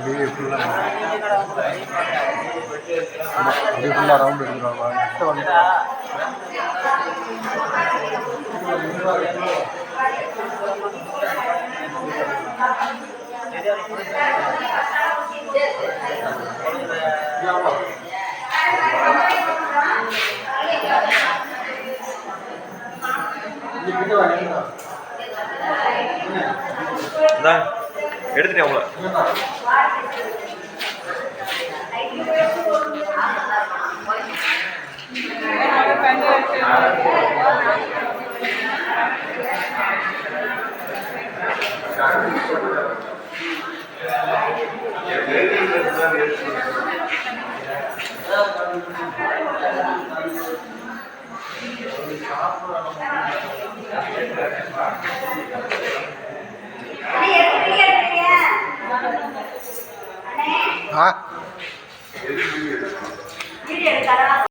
அப்படியே ஃபுல்லாக அப்படியே ஃபுல்லாக ரவுண்ட் எடுத்துருவாங்க கிட்ட வந்து இந்தாங்க எடுத்துட்டேன் உங்களை ஆ 啊？你这是了？